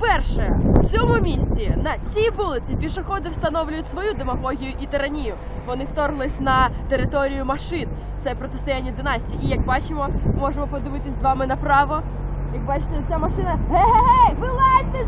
Перше, в цьому місці на цій вулиці пішоходи встановлюють свою демагогію і тиранію. Вони вторглись на територію машин. Це протистояння династії. І як бачимо, можемо подивитись з вами направо. Як бачите, ця машина. Гей-гей-гей! вилазьте